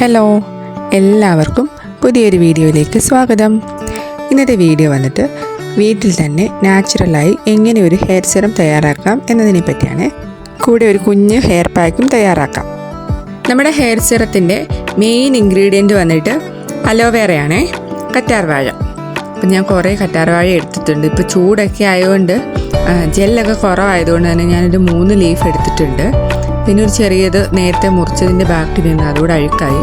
Hello എല്ലാവർക്കും പുതിയൊരു വീഡിയോയിലേക്ക് സ്വാഗതം. ഇന്നത്തെ വീഡിയോ വന്നിട്ട് വീട്ടിൽ തന്നെ നാച്ചുറലായി എങ്ങനെ ഒരു ഹെയർ സെറം തയ്യാറാക്കാം എന്നതിനെ പറ്റിയാണ് കൂടെ ഒരു കുഞ്ഞ് ഹെയർ പാക്കും തയ്യാറാക്കാം. നമ്മുടെ ഹെയർ സെറത്തിന്റെ മെയിൻ ഇൻഗ്രീഡിയന്റ് വന്നിട്ട് അലോവേറയാണേ കറ്റാർവാഴ അപ്പം ഞാൻ കുറേ കറ്റാർവാഴ എടുത്തിട്ടുണ്ട്. ഇപ്പോൾ ചൂടൊക്കെ ആയതുകൊണ്ട് ജെല്ലൊക്കെ കുറവായതുകൊണ്ട് തന്നെ ഞാനൊരു മൂന്ന് ലീഫ് എടുത്തിട്ടുണ്ട്. പിന്നെ ഒരു ചെറിയത് നേരത്തെ മുറിച്ചതിന്റെ ബാക്കി നിന്ന് അതുകൂടെ അഴുക്കായി.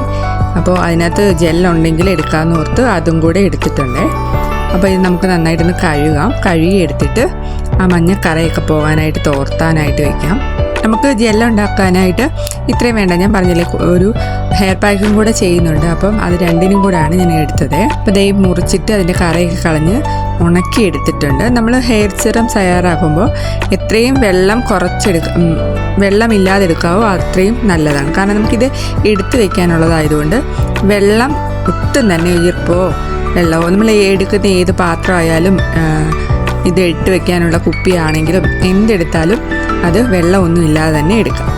അപ്പോൾ അതിനകത്ത് ജെല്ലുണ്ടെങ്കിൽ എടുക്കാമെന്ന് ഓർത്ത് അതും കൂടെ എടുത്തിട്ടുണ്ട്. അപ്പോൾ ഇത് നമുക്ക് നന്നായിട്ടൊന്ന് കഴുകാം. കഴുകി എടുത്തിട്ട് ആ മഞ്ഞ കറയൊക്കെ പോകാനായിട്ട് തോർത്താനായിട്ട് വയ്ക്കാം. നമുക്ക് ജെല്ലുണ്ടാക്കാനായിട്ട് ഇത്രയും വേണ്ട. ഞാൻ പറഞ്ഞില്ലേ ഒരു ഹെയർ പാക്കും കൂടെ ചെയ്യുന്നുണ്ട്. അപ്പം അത് രണ്ടിനും കൂടെയാണ് ഞാൻ എടുത്തത്. അപ്പോൾ ദൈവം മുറിച്ചിട്ട് അതിന്റെ കറയൊക്കെ കളഞ്ഞ് ഉണക്കി എടുത്തിട്ടുണ്ട്. നമ്മൾ ഹെയർ സിറം തയ്യാറാക്കുമ്പോൾ എത്രയും വെള്ളം കുറച്ചെടുക്ക വെള്ളമില്ലാതെ എടുക്കാവോ അത്രയും നല്ലതാണ്. കാരണം നമുക്കിത് എടുത്തു വെക്കാനുള്ളതായതുകൊണ്ട് വെള്ളം ഒട്ടും തന്നെ ഈർപ്പോ വെള്ളമോ നമ്മൾ എടുക്കുന്ന ഏത് പാത്രമായാലും ഇത് ഇട്ട് വെക്കാനുള്ള കുപ്പിയാണെങ്കിലും എന്തെടുത്താലും അത് വെള്ളമൊന്നും ഇല്ലാതെ തന്നെ എടുക്കാം.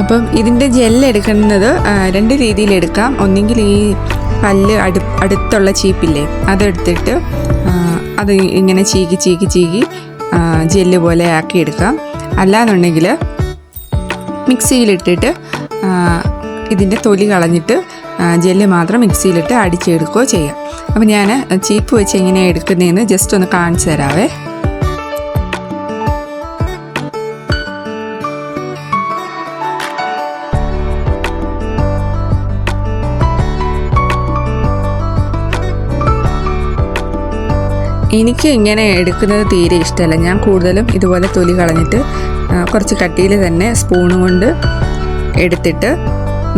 അപ്പം ഇതിന്റെ എടുക്കുന്നത് രണ്ട് രീതിയിൽ എടുക്കാം. ഒന്നെങ്കിൽ ഈ പല്ല് അടു അടുത്തുള്ള ചീപ്പില്ലേ അതെടുത്തിട്ട് അത് ഇങ്ങനെ ചീകി ചീകി ചീകി ജെല്ല് പോലെ ആക്കി എടുക്കാം. അല്ലാന്നുണ്ടെങ്കിൽ മിക്സിയിലിട്ടിട്ട് ഇതിന്റെ തൊലി കളഞ്ഞിട്ട് ജെല്ല് മാത്രം മിക്സിയിലിട്ട് അടിച്ചെടുക്കുകയോ ചെയ്യാം. അപ്പം ഞാൻ ചീപ്പ് വെച്ച് എങ്ങനെയാണ് എടുക്കുന്നതെന്ന് ജസ്റ്റ് ഒന്ന് കാണിച്ചു തരാവേ. എനിക്ക് ഇങ്ങനെ എടുക്കുന്നത് തീരെ ഇഷ്ടമല്ല. ഞാൻ കൂടുതലും ഇതുപോലെ തൊലി കളഞ്ഞിട്ട് കുറച്ച് കട്ടിയിൽ തന്നെ സ്പൂൺ കൊണ്ട് എടുത്തിട്ട്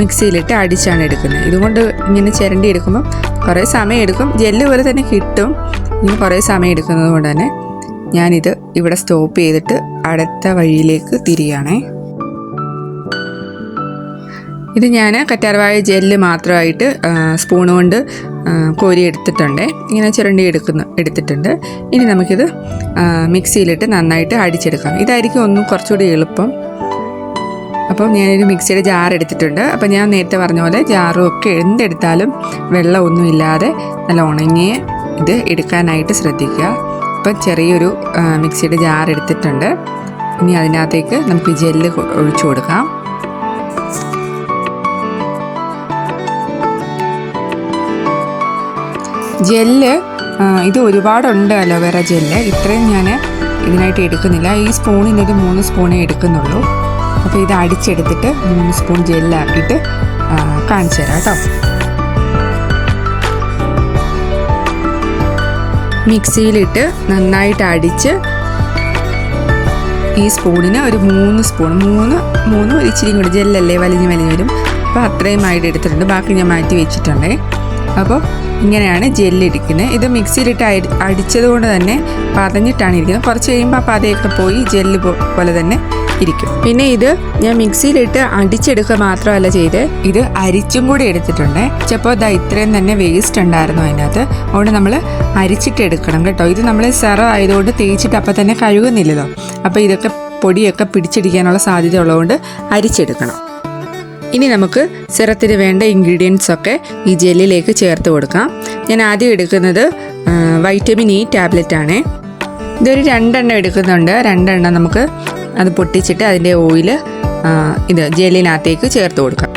മിക്സിയിലിട്ട് അടിച്ചാണ് എടുക്കുന്നത്. ഇതുകൊണ്ട് ഇങ്ങനെ ചിരണ്ടി എടുക്കുമ്പം കുറേ സമയം എടുക്കും. ജെല്ല് പോലെ തന്നെ കിട്ടും. ഇനി കുറേ സമയം എടുക്കുന്നത് കൊണ്ട് തന്നെ ഞാനിത് ഇവിടെ സ്റ്റോപ്പ് ചെയ്തിട്ട് അടുത്ത വഴിയിലേക്ക് തിരിയാണേ ഇത് ഞാൻ കറ്റാർവാഴ ജെല്ല് മാത്രമായിട്ട് സ്പൂൺ കൊണ്ട് കോരി എടുത്തിട്ടുണ്ട്. ഇങ്ങനെ ചുരണ്ടി എടുക്കുന്നു എടുത്തിട്ടുണ്ട്. ഇനി നമുക്കിത് മിക്സിയിലിട്ട് നന്നായിട്ട് അടിച്ചെടുക്കാം. ഇതായിരിക്കും ഒന്നും കുറച്ചുകൂടി എളുപ്പം. അപ്പം ഞാനൊരു മിക്സിയുടെ ജാർ എടുത്തിട്ടുണ്ട്. അപ്പോൾ ഞാൻ നേരത്തെ പറഞ്ഞ പോലെ ജാറും ഒക്കെ എന്തെടുത്താലും വെള്ളമൊന്നുമില്ലാതെ നല്ല ഉണങ്ങിയ ഇത് എടുക്കാനായിട്ട് ശ്രദ്ധിക്കുക. അപ്പം ചെറിയൊരു മിക്സിയുടെ ജാർ എടുത്തിട്ടുണ്ട്. ഇനി അതിനകത്തേക്ക് നമുക്ക് ജെല്ല് ഒഴിച്ചു കൊടുക്കാം. ജെല്ല് ഇത് ഒരുപാടുണ്ട് അലോവേറ ജെല്ല്. ഇത്രയും ഞാൻ ഇതിനായിട്ട് എടുക്കുന്നില്ല. ഈ സ്പൂണിന് ഒരു മൂന്ന് സ്പൂണേ എടുക്കുന്നുള്ളൂ. അപ്പോൾ ഇത് അടിച്ചെടുത്തിട്ട് മൂന്ന് സ്പൂൺ ജെല്ലാക്കിയിട്ട് കാണിച്ചു തരാം കേട്ടോ. മിക്സിയിലിട്ട് നന്നായിട്ട് അടിച്ച് ഈ സ്പൂണിന് ഒരു മൂന്ന് സ്പൂൺ മൂന്ന് മൂന്ന് ഇച്ചിരി കൂടി ജെല്ലല്ലേ വലിഞ്ഞ് വലിഞ്ഞ് വരും. അപ്പോൾ അത്രയും ആയിട്ട് എടുത്തിട്ടുണ്ട്. ബാക്കി ഞാൻ മാറ്റി വെച്ചിട്ടുണ്ട്. അപ്പോൾ ഇങ്ങനെയാണ് ജെല്ലിടിക്കുന്നത് ഇത് മിക്സിയിലിട്ട് അടി അടിച്ചത് കൊണ്ട് തന്നെ പതഞ്ഞിട്ടാണ് ഇരിക്കുന്നത്. കുറച്ച് കഴിയുമ്പോൾ പതയൊക്കെ പോയി ജെല്ല് പോലെ തന്നെ ഇരിക്കും. പിന്നെ ഇത് ഞാൻ മിക്സിയിലിട്ട് അടിച്ചെടുക്കുക മാത്രമല്ല ചെയ്ത് ഇത് അരിച്ചും കൂടി എടുത്തിട്ടുണ്ട്. ചിലപ്പോൾ ഇതാ ഇത്രയും തന്നെ വേസ്റ്റ് ഉണ്ടായിരുന്നു അതിനകത്ത്. അതുകൊണ്ട് നമ്മൾ അരിച്ചിട്ട് എടുക്കണം കേട്ടോ. ഇത് നമ്മൾ സെറ ആയതുകൊണ്ട് തേച്ചിട്ട് അപ്പം തന്നെ കഴുകുന്നില്ലല്ലോ. അപ്പോൾ ഇതൊക്കെ പൊടിയൊക്കെ പിടിച്ചിടിക്കാനുള്ള സാധ്യത ഉള്ളതുകൊണ്ട് അരിച്ചെടുക്കണം. ഇനി നമുക്ക് സിറത്തിന് വേണ്ട ഇൻഗ്രീഡിയൻസ് ഒക്കെ ഈ ജെല്ലിലേക്ക് ചേർത്ത് കൊടുക്കാം. ഞാൻ ആദ്യം എടുക്കുന്നത് വൈറ്റമിൻ ഇ ടാബ്ലറ്റ് ആണ്. ഇതൊരു രണ്ടെണ്ണം എടുക്കുന്നുണ്ട്. രണ്ടെണ്ണം നമുക്ക് അത് പൊട്ടിച്ചിട്ട് അതിന്റെ ഓയിൽ ഇത് ജെല്ലിനകത്തേക്ക് ചേർത്ത് കൊടുക്കാം.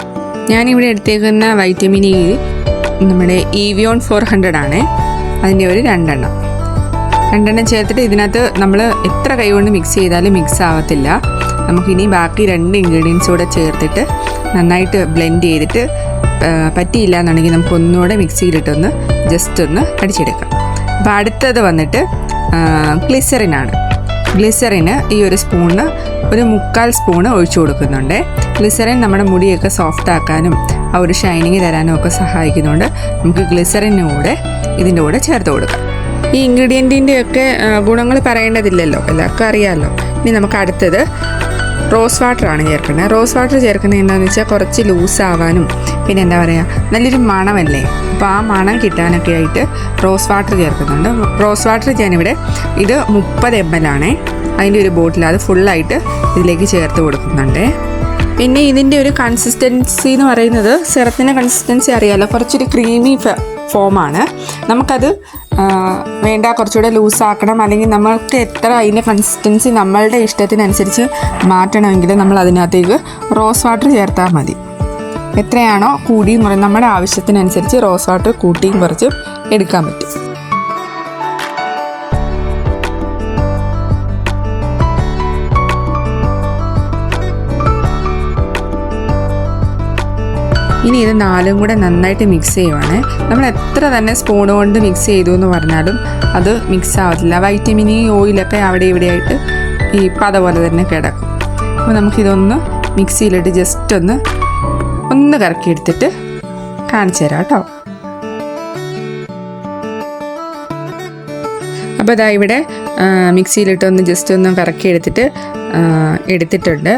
ഞാനിവിടെ എടുത്തേക്കുന്ന വൈറ്റമിൻ ഇ നമ്മുടെ ഇവിയോൺ ഫോർ ഹൺഡ്രഡ് ആണ്. അതിന്റെ ഒരു രണ്ടെണ്ണം. രണ്ടെണ്ണം ചേർത്തിട്ട് ഇതിനകത്ത് നമ്മൾ എത്ര കൈ കൊണ്ട് മിക്സ് ചെയ്താലും മിക്സ് ആവത്തില്ല. നമുക്കിനി ബാക്കി രണ്ട് ഇൻഗ്രീഡിയൻസ് കൂടെ ചേർത്തിട്ട് നന്നായിട്ട് ബ്ലെൻഡ് ചെയ്തിട്ട് പറ്റിയില്ല എന്നുണ്ടെങ്കിൽ നമുക്ക് ഒന്നുകൂടെ മിക്സിയിലിട്ടൊന്ന് ജസ്റ്റ് ഒന്ന് അടിച്ചെടുക്കാം. അപ്പോൾ അടുത്തത് വന്നിട്ട് ഗ്ലിസറിനാണ് ഗ്ലിസറിന് ഈ ഒരു സ്പൂണിന് ഒരു മുക്കാൽ സ്പൂണ് ഒഴിച്ചു കൊടുക്കുന്നുണ്ട്. ഗ്ലിസറിൻ നമ്മുടെ മുടിയൊക്കെ സോഫ്റ്റ് ആക്കാനും ആ ഒരു ഷൈനിങ് തരാനും ഒക്കെ സഹായിക്കുന്നുണ്ട് നമുക്ക് ഗ്ലിസറിന്റെ കൂടെ ഇതിന്റെ കൂടെ ചേർത്ത് കൊടുക്കാം. ഈ ഇൻഗ്രീഡിയന്റിന്റെ ഒക്കെ ഗുണങ്ങൾ പറയേണ്ടതില്ലല്ലോ. എല്ലാവർക്കും അറിയാമല്ലോ ഇനി നമുക്ക് അടുത്തത് റോസ് വാട്ടർ ആണ് ചേർക്കേണ്ടത് റോസ് വാട്ടർ ചേർക്കുന്നത് എന്താണെന്ന് വെച്ചാൽ കുറച്ച് ലൂസ് ആവാനും പിന്നെ എന്താ പറയുക നല്ലൊരു മണമല്ലേ? അപ്പോൾ ആ മണം കിട്ടാനൊക്കെ ആയിട്ട് റോസ് വാട്ടർ ചേർക്കുന്നുണ്ട്. റോസ് വാട്ടർ ഞാനിവിടെ ഇത് മുപ്പത് എം എൽ ആണേ. അതിന്റെ ഒരു ബോട്ടിൽ അത് ഫുള്ളായിട്ട് ഇതിലേക്ക് ചേർത്ത് കൊടുക്കുന്നുണ്ട്. പിന്നെ ഇതിന്റെ ഒരു കൺസിസ്റ്റൻസി എന്ന് പറയുന്നത് സിറത്തിന്റെ കൺസിസ്റ്റൻസി അറിയാമല്ലോ കുറച്ചൊരു ക്രീമി ഫോമാണ് നമുക്കത് വേണ്ട കുറച്ചുകൂടെ ലൂസാക്കണം. അല്ലെങ്കിൽ നമ്മൾക്ക് എത്ര അതിന്റെ കൺസിസ്റ്റൻസി നമ്മളുടെ ഇഷ്ടത്തിനനുസരിച്ച് മാറ്റണമെങ്കിൽ നമ്മൾ അതിനകത്തേക്ക് റോസ് വാട്ടർ ചേർത്താൽ മതി. എത്രയാണോ കൂടിയും കുറഞ്ഞ നമ്മുടെ ആവശ്യത്തിനനുസരിച്ച് റോസ് വാട്ടർ കൂട്ടിയും കുറച്ചും എടുക്കാൻ പറ്റും. ഇനി ഇത് നാലും കൂടെ നന്നായിട്ട് മിക്സ് ചെയ്യുവാണ്. നമ്മൾ എത്ര തന്നെ സ്പൂൺ കൊണ്ട് മിക്സ് ചെയ്തു എന്ന് പറഞ്ഞാലും അത് മിക്സ് ആവത്തില്ല. വൈറ്റമിൻ ഇ ഓയിലൊക്കെ അവിടെ ഇവിടെ ആയിട്ട് ഈ പത പോലെ തന്നെ കിടക്കും. അപ്പോൾ നമുക്കിതൊന്ന് മിക്സിയിലിട്ട് ജസ്റ്റ് ഒന്ന് ഒന്ന് കറക്കി എടുത്തിട്ട് കാണിച്ചു തരാം കേട്ടോ. അപ്പോൾ ഇതാ ഇവിടെ മിക്സിയിലിട്ടൊന്ന് ജസ്റ്റ് ഒന്ന് കറക്കി എടുത്തിട്ട് എടുത്തിട്ടുണ്ട്.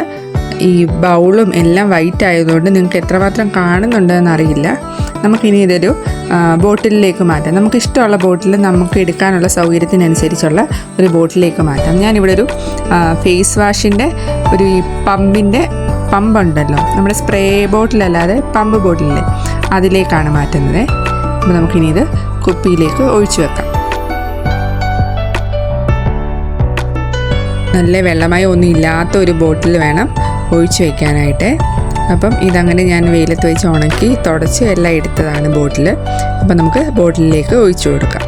ഈ ബൗളും എല്ലാം വൈറ്റ് ആയതുകൊണ്ട് നിങ്ങൾക്ക് എത്രമാത്രം കാണുന്നുണ്ടെന്ന് അറിയില്ല. നമുക്കിനി ഇതൊരു ബോട്ടിലേക്ക് മാറ്റാം. നമുക്ക് ഇഷ്ടമുള്ള ബോട്ടിൽ നമുക്ക് എടുക്കാനുള്ള സൗകര്യത്തിനനുസരിച്ചുള്ള ഒരു ബോട്ടിലേക്ക് മാറ്റാം. ഞാനിവിടെ ഒരു ഫേസ് വാഷിന്റെ ഒരു ഈ പമ്പിന്റെ പമ്പുണ്ടല്ലോ. നമ്മുടെ സ്പ്രേ ബോട്ടിലല്ലാതെ പമ്പ് ബോട്ടിലില്ലേ? അതിലേക്കാണ് മാറ്റുന്നത്. അപ്പോൾ നമുക്കിനി ഇത് കുപ്പിയിലേക്ക് ഒഴിച്ചു വെക്കാം. നല്ല വെള്ളമായി ഒന്നും ഇല്ലാത്ത ഒരു ബോട്ടിൽ വേണം. ഒഴിച്ചു വയ്ക്കാനായിട്ട് അപ്പം ഇതങ്ങനെ ഞാൻ വെയിലത്ത് വെച്ച് ഉണക്കി തുടച്ച് എല്ലാം എടുത്തതാണ് ബോട്ടിൽ അപ്പം നമുക്ക് ബോട്ടിലേക്ക് ഒഴിച്ചു കൊടുക്കാം.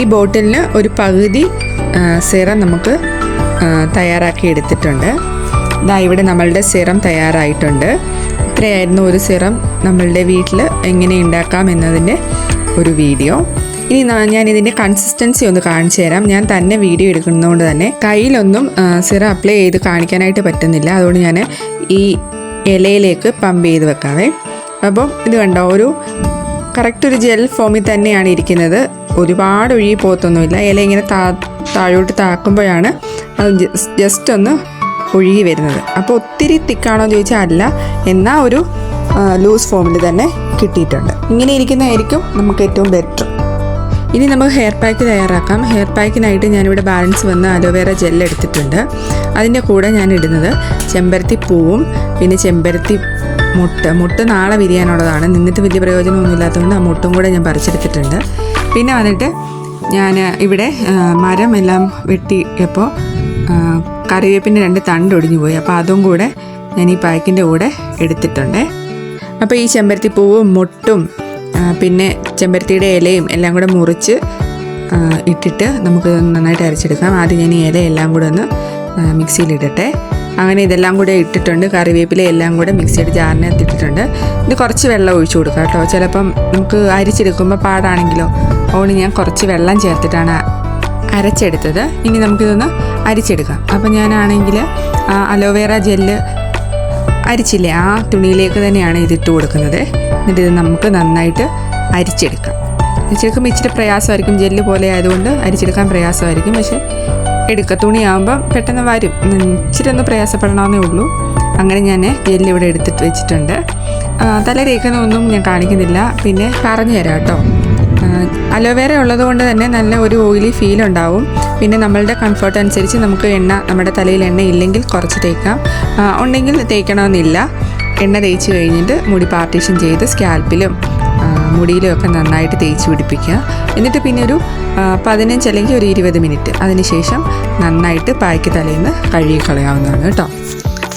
ഈ ബോട്ടിലിന് ഒരു പകുതി സിറ നമുക്ക് തയ്യാറാക്കി എടുത്തിട്ടുണ്ട്. ഇതാ ഇവിടെ നമ്മളുടെ സിറം തയ്യാറായിട്ടുണ്ട്. ഇത്രയായിരുന്നു ഒരു സിറം നമ്മളുടെ വീട്ടിൽ എങ്ങനെ ഉണ്ടാക്കാം എന്നതിന്റെ ഒരു വീഡിയോ. ഇനി ഞാൻ ഇതിന്റെ കൺസിസ്റ്റൻസി ഒന്ന് കാണിച്ചു തരാം. ഞാൻ തന്നെ വീഡിയോ എടുക്കുന്നതുകൊണ്ട് തന്നെ കയ്യിലൊന്നും സിറം അപ്ലൈ ചെയ്ത് കാണിക്കാനായിട്ട് പറ്റുന്നില്ല. അതുകൊണ്ട് ഞാൻ ഈ ഇലയിലേക്ക് പമ്പ് ചെയ്ത് വെക്കാവേ. അപ്പം ഇത് കണ്ടോ ഒരു കറക്റ്റ് ഒരു ജെൽ ഫോമിൽ തന്നെയാണ് ഇരിക്കുന്നത്. ഒരുപാട് ഒഴുകി പോകത്തൊന്നുമില്ല. ഇല ഇങ്ങനെ താ താഴോട്ട് താക്കുമ്പോഴാണ് അത് ജസ്റ്റ് ഒന്ന് ഒഴുകി വരുന്നത്. അപ്പോൾ ഒത്തിരി തിക്കാണോ ചോദിച്ചാൽ അല്ല. എന്നാൽ ഒരു ലൂസ് ഫോമിൽ തന്നെ കിട്ടിയിട്ടുണ്ട്. ഇങ്ങനെ ഇരിക്കുന്നതായിരിക്കും നമുക്ക് ഏറ്റവും ബെറ്റർ ഇനി നമുക്ക് ഹെയർ പാക്ക് തയ്യാറാക്കാം. ഹെയർ പാക്കിനായിട്ട് ഞാനിവിടെ ബാലൻസ് വന്ന അലോവേറ ജെൽ എടുത്തിട്ടുണ്ട്. അതിന്റെ കൂടെ ഞാൻ ഇടുന്നത് ചെമ്പരത്തി പൂവും പിന്നെ ചെമ്പരത്തി മുട്ട. മുട്ട നാളെ വിരിയാനുള്ളതാണ്. നിന്നിട്ട് വലിയ പ്രയോജനമൊന്നും ഇല്ലാത്തതുകൊണ്ട് ആ മുട്ടും കൂടെ ഞാൻ പറിച്ചെടുത്തിട്ടുണ്ട്. പിന്നെ വന്നിട്ട് ഞാൻ ഇവിടെ മരം എല്ലാം വെട്ടിയപ്പോൾ കറിവേപ്പിന്റെ രണ്ട് തണ്ട് ഒടിഞ്ഞു പോയി. അപ്പോൾ അതും കൂടെ ഞാൻ ഈ പാക്കിന്റെ കൂടെ എടുത്തിട്ടുണ്ട്. അപ്പോൾ ഈ ചെമ്പരത്തി പൂവും മുട്ടും പിന്നെ ചെമ്പരത്തിയുടെ ഇലയും എല്ലാം കൂടെ മുറിച്ച് ഇട്ടിട്ട് നമുക്ക് നന്നായിട്ട് അരച്ചെടുക്കാം. ആദ്യം ഞാൻ ഈ ഇല എല്ലാം കൂടെ ഒന്ന് മിക്സിയിലിടട്ടെ അങ്ങനെ ഇതെല്ലാം കൂടെ ഇട്ടിട്ടുണ്ട്. കറിവേപ്പില എല്ലാം കൂടെ മിക്സിയുടെ ജാറിനകത്ത് ഇട്ടിട്ടുണ്ട്. ഇത് കുറച്ച് വെള്ളം ഒഴിച്ചു കൊടുക്കാം കേട്ടോ. ചിലപ്പം നമുക്ക് അരിച്ചെടുക്കുമ്പോൾ പാടാണെങ്കിലോ. അതുകൊണ്ട് ഞാൻ കുറച്ച് വെള്ളം ചേർത്തിട്ടാണ് അരച്ചെടുത്തത്. ഇനി നമുക്കിതൊന്ന് അരിച്ചെടുക്കാം. അപ്പം ഞാനാണെങ്കിൽ അലോവേറ ജെല്ല് അരിച്ചില്ലേ ആ തുണിയിലേക്ക് തന്നെയാണ് ഇതിട്ട് കൊടുക്കുന്നത്. എന്നിട്ട് ഇത് നമുക്ക് നന്നായിട്ട് അരിച്ചെടുക്കാം. അരിച്ചെടുക്കുമ്പോൾ ഇച്ചിരി പ്രയാസമായിരിക്കും ജെല്ല് പോലെ ആയതുകൊണ്ട് അരിച്ചെടുക്കാൻ പ്രയാസമായിരിക്കും. പക്ഷേ എടുക്കുക തുണിയാകുമ്പോൾ പെട്ടെന്ന് വരും. ഇച്ചിരി ഒന്ന് പ്രയാസപ്പെടണമെന്നേ ഉള്ളൂ. അങ്ങനെ ഞാൻ ജെല്ല് ഇവിടെ എടുത്തിട്ട് വെച്ചിട്ടുണ്ട്. തല തേക്കുന്നൊന്നും ഞാൻ കാണിക്കുന്നില്ല. പിന്നെ പറഞ്ഞു തരാം കേട്ടോ. അലോവേറ ഉള്ളത് കൊണ്ട് തന്നെ നല്ല ഒരു ഓയിലി ഫീൽ ഉണ്ടാവും. പിന്നെ നമ്മളുടെ കംഫർട്ട് അനുസരിച്ച് നമുക്ക് എണ്ണ നമ്മുടെ തലയിൽ എണ്ണ ഇല്ലെങ്കിൽ കുറച്ച് തേക്കാം. ഉണ്ടെങ്കിൽ തേക്കണമെന്നില്ല. എണ്ണ തേച്ച് കഴിഞ്ഞിട്ട് മുടി പാർട്ടീഷൻ ചെയ്ത് സ്കാൽപ്പിലും മുടിയിലും ഒക്കെ നന്നായിട്ട് തേച്ച് പിടിപ്പിക്കുക. എന്നിട്ട് പിന്നെ ഒരു പതിനഞ്ച് അല്ലെങ്കിൽ ഒരു ഇരുപത് മിനിറ്റ് അതിനുശേഷം നന്നായിട്ട് പായ്ക്ക് നിന്ന് കഴുകി കളയാവുന്നതാണ് കേട്ടോ.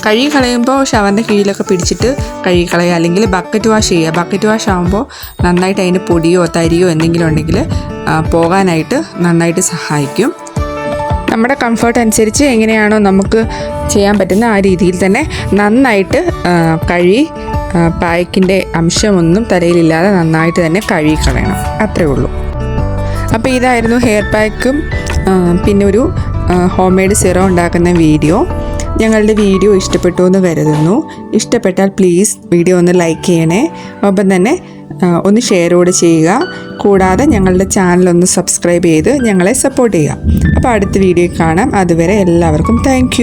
കഴുകി കളയുമ്പോൾ ഷവറിന്റെ കീഴിലൊക്കെ പിടിച്ചിട്ട് കഴുകി കളയുക അല്ലെങ്കിൽ ബക്കറ്റ് വാഷ് ചെയ്യുക. ബക്കറ്റ് വാഷ് ആകുമ്പോൾ നന്നായിട്ട് അതിന്റെ പൊടിയോ തരിയോ എന്തെങ്കിലും ഉണ്ടെങ്കിൽ പോകാനായിട്ട് നന്നായിട്ട് സഹായിക്കും. നമ്മുടെ കംഫർട്ട് അനുസരിച്ച് എങ്ങനെയാണോ നമുക്ക് ചെയ്യാൻ പറ്റുന്ന ആ രീതിയിൽ തന്നെ നന്നായിട്ട് കഴുകി പായ്ക്കിന്റെ അംശമൊന്നും തലയിലില്ലാതെ നന്നായിട്ട് തന്നെ കഴുകി കളയണം അത്രേ ഉള്ളൂ. അപ്പോൾ ഇതായിരുന്നു ഹെയർ പാക്കും പിന്നെ ഒരു ഹോം മെയ്ഡ് സിറം ഉണ്ടാക്കുന്ന വീഡിയോ ഞങ്ങളുടെ വീഡിയോ ഇഷ്ടപ്പെട്ടു എന്ന് കരുതുന്നു. ഇഷ്ടപ്പെട്ടാൽ പ്ലീസ് വീഡിയോ ഒന്ന് ലൈക്ക് ചെയ്യണേ. ഒപ്പം തന്നെ ഒന്ന് ഷെയർ കൂടെ ചെയ്യുക. കൂടാതെ ഞങ്ങളുടെ ചാനൽ ഒന്ന് സബ്സ്ക്രൈബ് ചെയ്ത് ഞങ്ങളെ സപ്പോർട്ട് ചെയ്യുക. അപ്പോൾ അടുത്ത വീഡിയോ കാണാം. അതുവരെ എല്ലാവർക്കും താങ്ക്